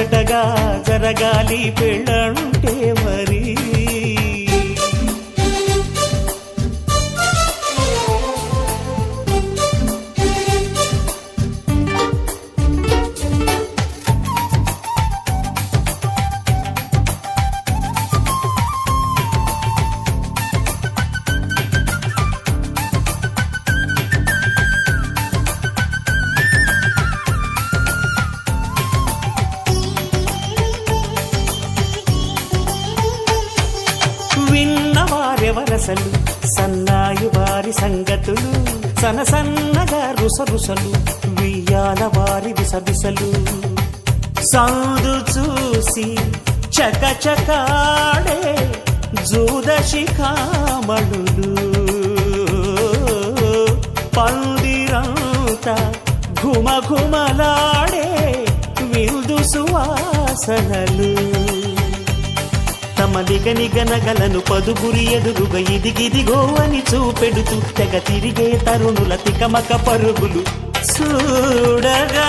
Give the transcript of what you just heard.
ముచ్చటగా జరగాలి పెళ్ళంటే మరి. వారెవరసలు సన్నాయి వారి సంగతులు సన సన్నగా రుసరుసలు వియ్యాల వారి విసబిసలు సందు చూసి చకచకాడే జూదశిఖామణులు ఘుమ ఘుమఘుమలాడే విందు సువాసనలు. తమ నిగనగలను పదుగురి ఎదురుగా ఇదిగిదిగో అని చూపెడుతూ తెగ తిరిగే తరుణుల తికమక పరుగులు. చూడగా